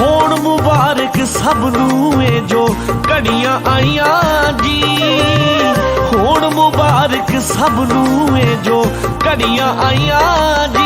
ਹੋਣ ਮੁਬਾਰਕ ਸਭ ਨੂੰ ਇਹ ਜੋ ਘੜੀਆਂ ਆਈਆਂ ਜੀ। ਹੋਣ ਮੁਬਾਰਕ ਸਭ ਨੂੰ ਇਹ ਜੋ ਘੜੀਆਂ ਆਈਆਂ ਜੀ।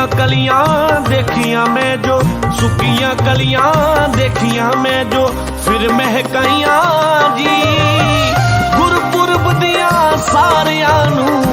ਸੁੱਕੀਆਂ ਕਲੀਆਂ ਦੇਖੀਆਂ ਮੈਂ ਜੋ, ਸੁੱਕੀਆਂ ਕਲੀਆਂ ਦੇਖੀਆਂ ਮੈਂ ਜੋ, ਫਿਰ ਮਹਿਕਾਈਆਂ ਜੀ। ਗੁਰਪੁਰਬ ਦੀਆਂ ਸਾਰਿਆਂ ਨੂੰ